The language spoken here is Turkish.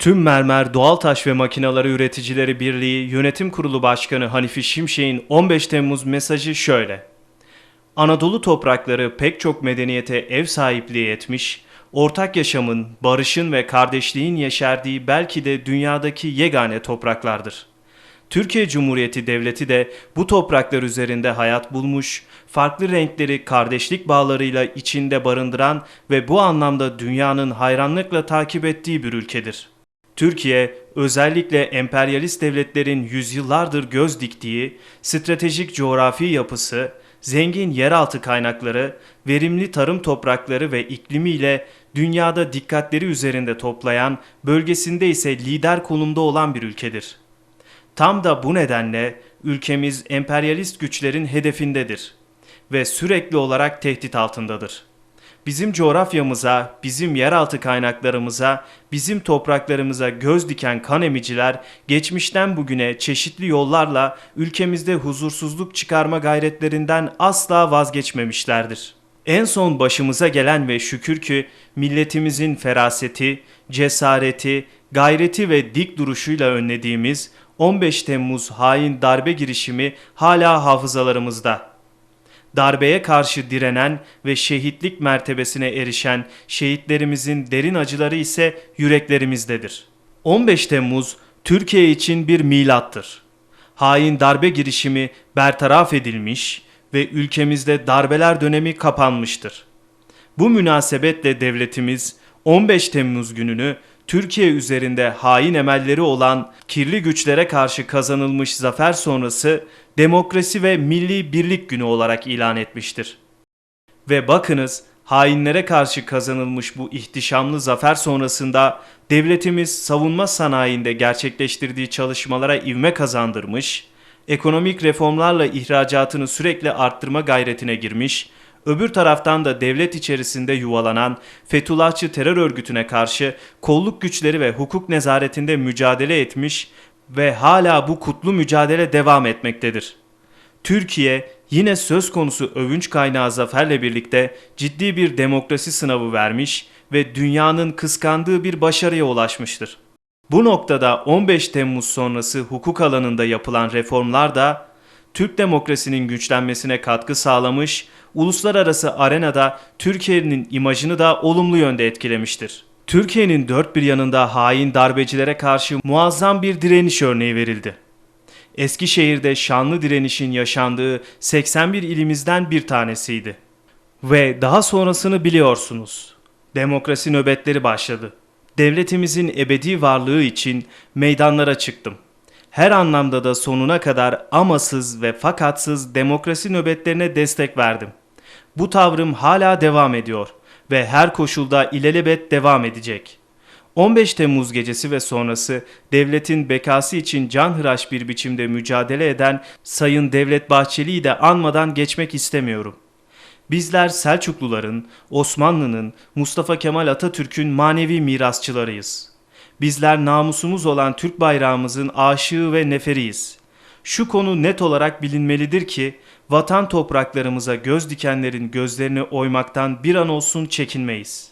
Tüm Mermer Doğal Taş ve Makinaları Üreticileri Birliği Yönetim Kurulu Başkanı Hanifi Şimşek'in 15 Temmuz mesajı şöyle. Anadolu toprakları pek çok medeniyete ev sahipliği etmiş, ortak yaşamın, barışın ve kardeşliğin yeşerdiği belki de dünyadaki yegane topraklardır. Türkiye Cumhuriyeti Devleti de bu topraklar üzerinde hayat bulmuş, farklı renkleri kardeşlik bağlarıyla içinde barındıran ve bu anlamda dünyanın hayranlıkla takip ettiği bir ülkedir. Türkiye, özellikle emperyalist devletlerin yüzyıllardır göz diktiği stratejik coğrafi yapısı, zengin yeraltı kaynakları, verimli tarım toprakları ve iklimiyle dünyada dikkatleri üzerinde toplayan, bölgesinde ise lider konumda olan bir ülkedir. Tam da bu nedenle ülkemiz emperyalist güçlerin hedefindedir ve sürekli olarak tehdit altındadır. Bizim coğrafyamıza, bizim yeraltı kaynaklarımıza, bizim topraklarımıza göz diken kan emiciler geçmişten bugüne çeşitli yollarla ülkemizde huzursuzluk çıkarma gayretlerinden asla vazgeçmemişlerdir. En son başımıza gelen ve şükür ki milletimizin feraseti, cesareti, gayreti ve dik duruşuyla önlediğimiz 15 Temmuz hain darbe girişimi hala hafızalarımızda darbeye karşı direnen ve şehitlik mertebesine erişen şehitlerimizin derin acıları ise yüreklerimizdedir. 15 Temmuz Türkiye için bir milattır. Hain darbe girişimi bertaraf edilmiş ve ülkemizde darbeler dönemi kapanmıştır. Bu münasebetle devletimiz 15 Temmuz gününü Türkiye üzerinde hain emelleri olan kirli güçlere karşı kazanılmış zafer sonrası demokrasi ve milli birlik günü olarak ilan etmiştir. Ve bakınız hainlere karşı kazanılmış bu ihtişamlı zafer sonrasında devletimiz savunma sanayinde gerçekleştirdiği çalışmalara ivme kazandırmış, ekonomik reformlarla ihracatını sürekli arttırma gayretine girmiş, öbür taraftan da devlet içerisinde yuvalanan Fethullahçı terör örgütüne karşı kolluk güçleri ve hukuk nezaretinde mücadele etmiş ve hala bu kutlu mücadele devam etmektedir. Türkiye yine söz konusu övünç kaynağı zaferle birlikte ciddi bir demokrasi sınavı vermiş ve dünyanın kıskandığı bir başarıya ulaşmıştır. Bu noktada 15 Temmuz sonrası hukuk alanında yapılan reformlar da Türk demokrasinin güçlenmesine katkı sağlamış, uluslararası arenada Türkiye'nin imajını da olumlu yönde etkilemiştir. Türkiye'nin dört bir yanında hain darbecilere karşı muazzam bir direniş örneği verildi. Eskişehir'de şanlı direnişin yaşandığı 81 ilimizden bir tanesiydi. Ve daha sonrasını biliyorsunuz. Demokrasi nöbetleri başladı. Devletimizin ebedi varlığı için meydanlara çıktım. Her anlamda da sonuna kadar amasız ve fakatsız demokrasi nöbetlerine destek verdim. Bu tavrım hala devam ediyor ve her koşulda ilelebet devam edecek.'' 15 Temmuz gecesi ve sonrası devletin bekası için canhıraş bir biçimde mücadele eden Sayın Devlet Bahçeli'yi de anmadan geçmek istemiyorum. Bizler Selçukluların, Osmanlı'nın, Mustafa Kemal Atatürk'ün manevi mirasçılarıyız. Bizler namusumuz olan Türk bayrağımızın aşığı ve neferiyiz. Şu konu net olarak bilinmelidir ki vatan topraklarımıza göz dikenlerin gözlerini oymaktan bir an olsun çekinmeyiz.''